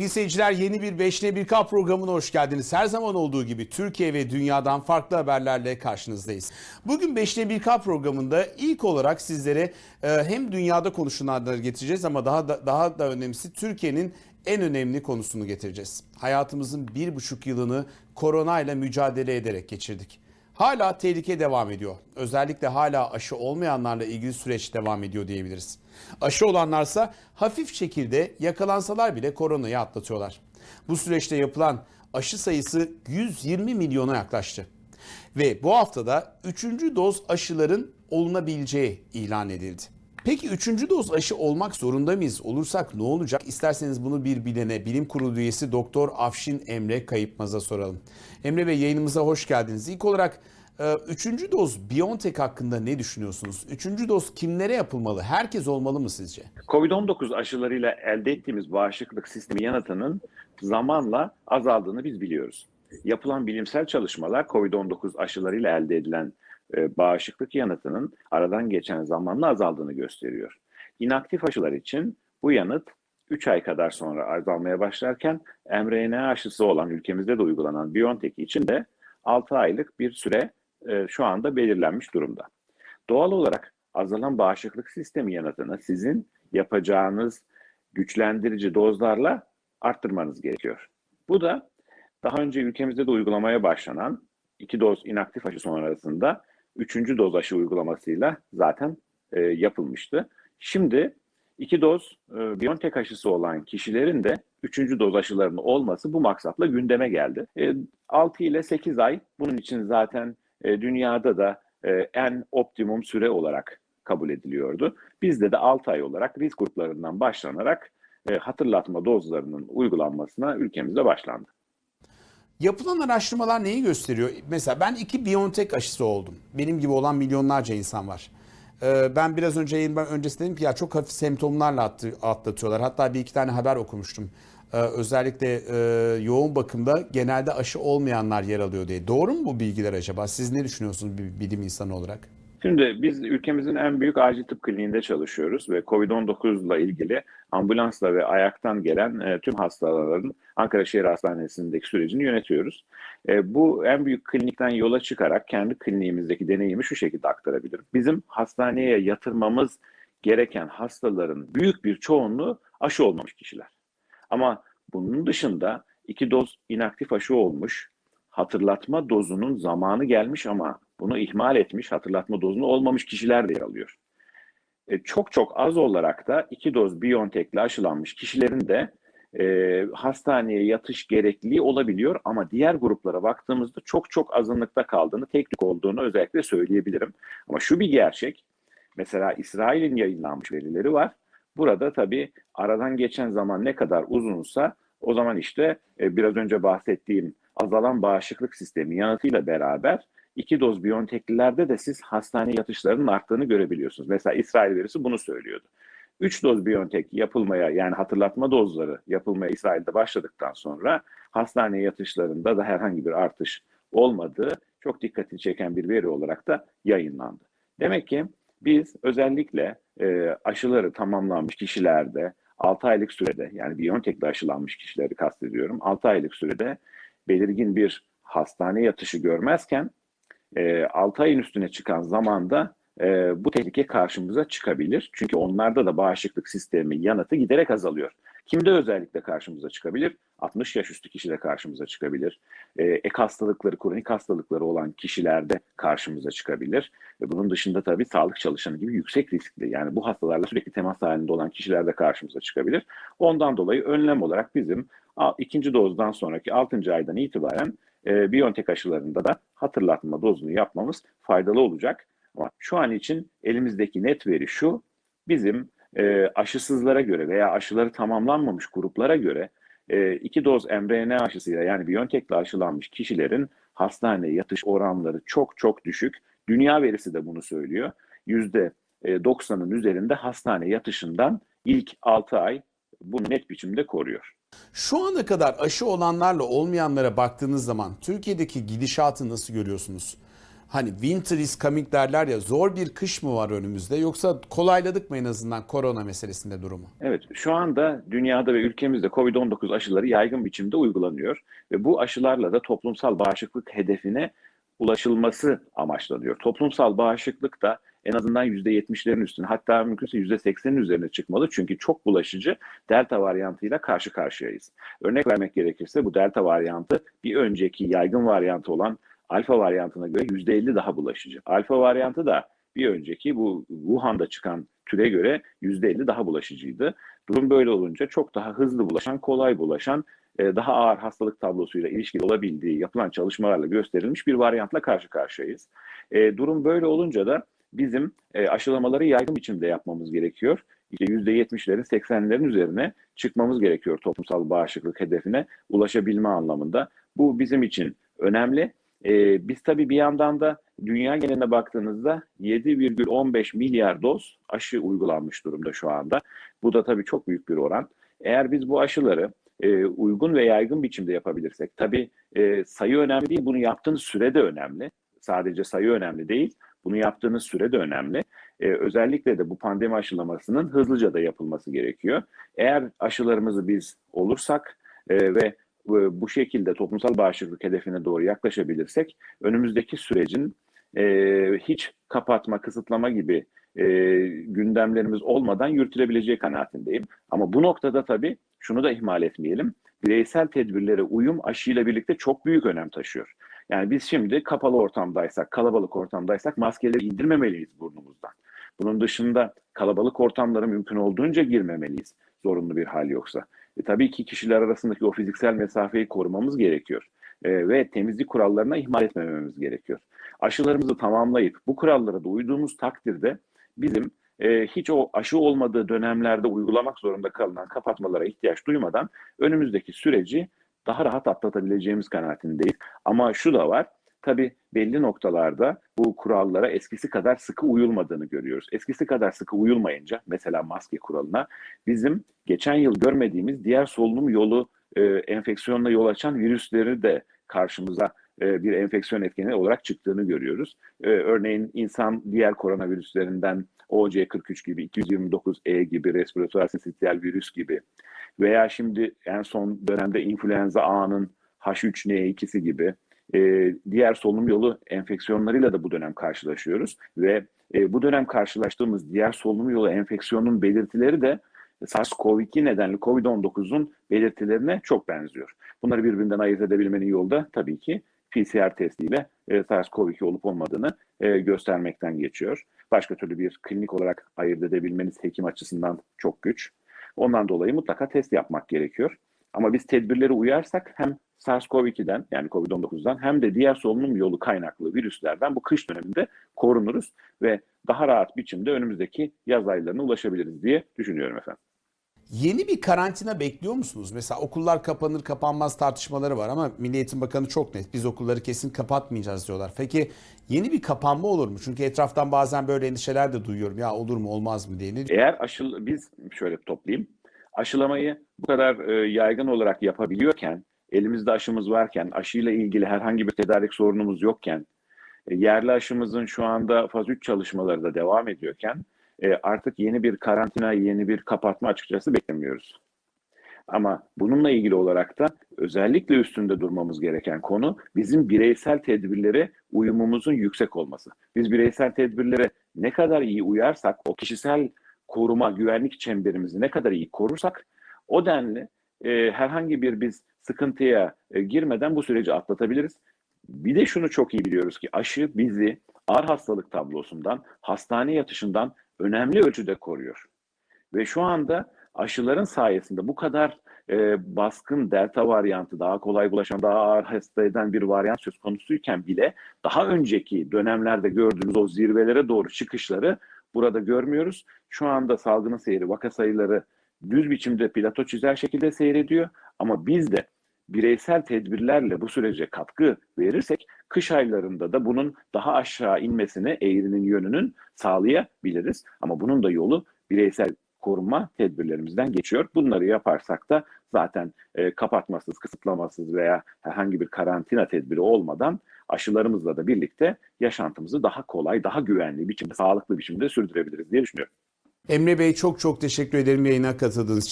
İyi seyirciler yeni bir 5'ne 1K programına hoş geldiniz. Her zaman olduğu gibi Türkiye ve dünyadan farklı haberlerle karşınızdayız. Bugün 5'ne 1K programında ilk olarak sizlere e, hem dünyada konuşulanları getireceğiz ama daha da, daha da önemlisi Türkiye'nin en önemli konusunu getireceğiz. Hayatımızın bir buçuk yılını koronayla mücadele ederek geçirdik. Hala tehlike devam ediyor. Özellikle hala aşı olmayanlarla ilgili süreç devam ediyor diyebiliriz. Aşı olanlarsa hafif şekilde yakalansalar bile koronayı atlatıyorlar. Bu süreçte yapılan aşı sayısı 120 milyona yaklaştı. Ve bu haftada 3. doz aşıların olunabileceği ilan edildi. Peki 3. doz aşı olmak zorunda mıyız? Olursak ne olacak? İsterseniz bunu bir bilene, bilim kurulu üyesi Doktor Afşin Emre Kayıpmaz'a soralım. Emre Bey yayınımıza hoş geldiniz. İlk olarak 3. doz BioNTech hakkında ne düşünüyorsunuz? 3. doz kimlere yapılmalı? Herkes olmalı mı sizce? Covid-19 aşılarıyla elde ettiğimiz bağışıklık sistemi yanıtının zamanla azaldığını biz biliyoruz. Yapılan bilimsel çalışmalar Covid-19 aşılarıyla elde edilen e, bağışıklık yanıtının aradan geçen zamanla azaldığını gösteriyor. İnaktif aşılar için bu yanıt 3 ay kadar sonra azalmaya başlarken mRNA aşısı olan ülkemizde de uygulanan BioNTech için de 6 aylık bir süre e, şu anda belirlenmiş durumda. Doğal olarak azalan bağışıklık sistemi yanıtını sizin yapacağınız güçlendirici dozlarla arttırmanız gerekiyor. Bu da daha önce ülkemizde de uygulamaya başlanan iki doz inaktif aşı sonrasında üçüncü doz aşı uygulamasıyla zaten e, yapılmıştı. Şimdi iki doz e, BioNTech aşısı olan kişilerin de üçüncü doz aşılarının olması bu maksatla gündeme geldi. E, 6 ile 8 ay bunun için zaten e, dünyada da e, en optimum süre olarak kabul ediliyordu. Bizde de 6 ay olarak risk gruplarından başlanarak e, hatırlatma dozlarının uygulanmasına ülkemizde başlandı. Yapılan araştırmalar neyi gösteriyor? Mesela ben iki BioNTech aşısı oldum. Benim gibi olan milyonlarca insan var. Ee, Ben biraz önce yayından öncesinde dedim ki ya çok hafif semptomlarla attı- atlatıyorlar. Hatta bir iki tane haber okumuştum. Ee, Özellikle e, yoğun bakımda genelde aşı olmayanlar yer alıyor diye. Doğru mu bu bilgiler acaba? Siz ne düşünüyorsunuz bir bilim insanı olarak? Şimdi biz ülkemizin en büyük acil tıp kliniğinde çalışıyoruz ve COVID-19 ile ilgili ambulansla ve ayaktan gelen e, tüm hastaların Ankara Şehir Hastanesi'ndeki sürecini yönetiyoruz. E, bu en büyük klinikten yola çıkarak kendi kliniğimizdeki deneyimi şu şekilde aktarabilirim. Bizim hastaneye yatırmamız gereken hastaların büyük bir çoğunluğu aşı olmamış kişiler. Ama bunun dışında iki doz inaktif aşı olmuş, hatırlatma dozunun zamanı gelmiş ama bunu ihmal etmiş, hatırlatma dozunu olmamış kişiler de yer alıyor. E, çok çok az olarak da iki doz BioNTech'le aşılanmış kişilerin de e, hastaneye yatış gerekliliği olabiliyor ama diğer gruplara baktığımızda çok çok azınlıkta kaldığını, tek tük olduğunu özellikle söyleyebilirim. Ama şu bir gerçek, mesela İsrail'in yayınlanmış verileri var. Burada tabii aradan geçen zaman ne kadar uzunsa o zaman işte e, biraz önce bahsettiğim azalan bağışıklık sistemi yanıtıyla beraber iki doz BioNTech'lilerde de siz hastane yatışlarının arttığını görebiliyorsunuz. Mesela İsrail verisi bunu söylüyordu. 3 doz BioNTech yapılmaya yani hatırlatma dozları yapılmaya İsrail'de başladıktan sonra hastane yatışlarında da herhangi bir artış olmadığı çok dikkatini çeken bir veri olarak da yayınlandı. Demek ki biz özellikle e, aşıları tamamlanmış kişilerde 6 aylık sürede yani BioNTech'le aşılanmış kişileri kastediyorum 6 aylık sürede belirgin bir hastane yatışı görmezken e, 6 ayın üstüne çıkan zamanda e, bu tehlike karşımıza çıkabilir. Çünkü onlarda da bağışıklık sistemi yanıtı giderek azalıyor. Kimde özellikle karşımıza çıkabilir? 60 yaş üstü kişide karşımıza çıkabilir. E, ek hastalıkları, kronik hastalıkları olan kişilerde karşımıza çıkabilir. Ve bunun dışında tabii sağlık çalışanı gibi yüksek riskli yani bu hastalarla sürekli temas halinde olan kişiler de karşımıza çıkabilir. Ondan dolayı önlem olarak bizim ikinci dozdan sonraki 6. aydan itibaren e, BioNTech aşılarında da hatırlatma dozunu yapmamız faydalı olacak. Ama şu an için elimizdeki net veri şu, bizim e, aşısızlara göre veya aşıları tamamlanmamış gruplara göre e, iki doz mRNA aşısıyla yani BioNTech'le aşılanmış kişilerin hastaneye yatış oranları çok çok düşük. Dünya verisi de bunu söylüyor. Yüzde e, %90'ın üzerinde hastane yatışından ilk 6 ay bunu net biçimde koruyor. Şu ana kadar aşı olanlarla olmayanlara baktığınız zaman Türkiye'deki gidişatı nasıl görüyorsunuz? hani winter is coming derler ya zor bir kış mı var önümüzde yoksa kolayladık mı en azından korona meselesinde durumu? Evet, şu anda dünyada ve ülkemizde COVID-19 aşıları yaygın biçimde uygulanıyor ve bu aşılarla da toplumsal bağışıklık hedefine ulaşılması amaçlanıyor. Toplumsal bağışıklık da en azından %70'lerin üstüne hatta mümkünse %80'in üzerine çıkmalı çünkü çok bulaşıcı delta varyantıyla karşı karşıyayız. Örnek vermek gerekirse bu delta varyantı bir önceki yaygın varyantı olan alfa varyantına göre %50 daha bulaşıcı. Alfa varyantı da bir önceki bu Wuhan'da çıkan türe göre %50 daha bulaşıcıydı. Durum böyle olunca çok daha hızlı bulaşan, kolay bulaşan, e, daha ağır hastalık tablosuyla ilişkili olabildiği yapılan çalışmalarla gösterilmiş bir varyantla karşı karşıyayız. E, durum böyle olunca da bizim e, aşılamaları yaygın biçimde yapmamız gerekiyor. İşte %70'lerin 80'lerin üzerine çıkmamız gerekiyor toplumsal bağışıklık hedefine ulaşabilme anlamında. Bu bizim için önemli. Ee, biz tabii bir yandan da dünya geneline baktığınızda 7,15 milyar doz aşı uygulanmış durumda şu anda. Bu da tabii çok büyük bir oran. Eğer biz bu aşıları e, uygun ve yaygın biçimde yapabilirsek, tabii e, sayı önemli değil, bunu yaptığınız süre de önemli. Sadece sayı önemli değil, bunu yaptığınız süre de önemli. E, özellikle de bu pandemi aşılamasının hızlıca da yapılması gerekiyor. Eğer aşılarımızı biz olursak e, ve bu şekilde toplumsal bağışıklık hedefine doğru yaklaşabilirsek önümüzdeki sürecin e, hiç kapatma, kısıtlama gibi e, gündemlerimiz olmadan yürütülebileceği kanaatindeyim. Ama bu noktada tabii şunu da ihmal etmeyelim. Bireysel tedbirlere uyum aşıyla birlikte çok büyük önem taşıyor. Yani biz şimdi kapalı ortamdaysak, kalabalık ortamdaysak maskeleri indirmemeliyiz burnumuzdan. Bunun dışında kalabalık ortamlara mümkün olduğunca girmemeliyiz zorunlu bir hal yoksa. E, tabii ki kişiler arasındaki o fiziksel mesafeyi korumamız gerekiyor. E, ve temizlik kurallarına ihmal etmememiz gerekiyor. Aşılarımızı tamamlayıp bu kurallara da uyduğumuz takdirde bizim e, hiç o aşı olmadığı dönemlerde uygulamak zorunda kalınan kapatmalara ihtiyaç duymadan önümüzdeki süreci daha rahat atlatabileceğimiz kanaatindeyiz. Ama şu da var, tabii belli noktalarda bu kurallara eskisi kadar sıkı uyulmadığını görüyoruz. Eskisi kadar sıkı uyulmayınca mesela maske kuralına bizim geçen yıl görmediğimiz diğer solunum yolu e, enfeksiyonla yol açan virüsleri de karşımıza e, bir enfeksiyon etkeni olarak çıktığını görüyoruz. E, örneğin insan diğer koronavirüslerinden OC43 gibi, 229E gibi, respiratuar sinsitiyel virüs gibi veya şimdi en son dönemde influenza A'nın H3N2'si gibi e, diğer solunum yolu enfeksiyonlarıyla da bu dönem karşılaşıyoruz ve bu dönem karşılaştığımız diğer solunum yolu enfeksiyonun belirtileri de SARS-CoV-2 nedenli COVID-19'un belirtilerine çok benziyor. Bunları birbirinden ayırt edebilmenin yolu da tabii ki PCR testiyle e, SARS-CoV-2 olup olmadığını e, göstermekten geçiyor. Başka türlü bir klinik olarak ayırt edebilmeniz hekim açısından çok güç. Ondan dolayı mutlaka test yapmak gerekiyor. Ama biz tedbirleri uyarsak hem SARS-CoV-2'den yani COVID-19'dan hem de diğer solunum yolu kaynaklı virüslerden bu kış döneminde korunuruz ve daha rahat biçimde önümüzdeki yaz aylarına ulaşabiliriz diye düşünüyorum efendim. Yeni bir karantina bekliyor musunuz? Mesela okullar kapanır kapanmaz tartışmaları var ama Milli Eğitim Bakanı çok net. Biz okulları kesin kapatmayacağız diyorlar. Peki yeni bir kapanma olur mu? Çünkü etraftan bazen böyle endişeler de duyuyorum. Ya olur mu olmaz mı diye. Eğer aşıl biz şöyle toplayayım. Aşılamayı bu kadar e, yaygın olarak yapabiliyorken, elimizde aşımız varken, aşıyla ilgili herhangi bir tedarik sorunumuz yokken, e, yerli aşımızın şu anda faz 3 çalışmaları da devam ediyorken e, artık yeni bir karantina, yeni bir kapatma açıkçası beklemiyoruz. Ama bununla ilgili olarak da özellikle üstünde durmamız gereken konu bizim bireysel tedbirlere uyumumuzun yüksek olması. Biz bireysel tedbirlere ne kadar iyi uyarsak, o kişisel koruma, güvenlik çemberimizi ne kadar iyi korursak o denli e, herhangi bir biz sıkıntıya e, girmeden bu süreci atlatabiliriz. Bir de şunu çok iyi biliyoruz ki aşı bizi ağır hastalık tablosundan, hastane yatışından önemli ölçüde koruyor. Ve şu anda aşıların sayesinde bu kadar e, baskın delta varyantı, daha kolay bulaşan, daha ağır hasta eden bir varyant söz konusuyken bile daha önceki dönemlerde gördüğümüz o zirvelere doğru çıkışları burada görmüyoruz. Şu anda salgının seyri, vaka sayıları düz biçimde plato çizer şekilde seyrediyor. Ama biz de bireysel tedbirlerle bu sürece katkı verirsek kış aylarında da bunun daha aşağı inmesine eğrinin yönünün sağlayabiliriz. Ama bunun da yolu bireysel korunma tedbirlerimizden geçiyor. Bunları yaparsak da zaten e, kapatmasız, kısıtlamasız veya herhangi bir karantina tedbiri olmadan aşılarımızla da birlikte yaşantımızı daha kolay, daha güvenli biçimde, sağlıklı biçimde sürdürebiliriz diye düşünüyorum. Emre Bey çok çok teşekkür ederim yayına katıldığınız için.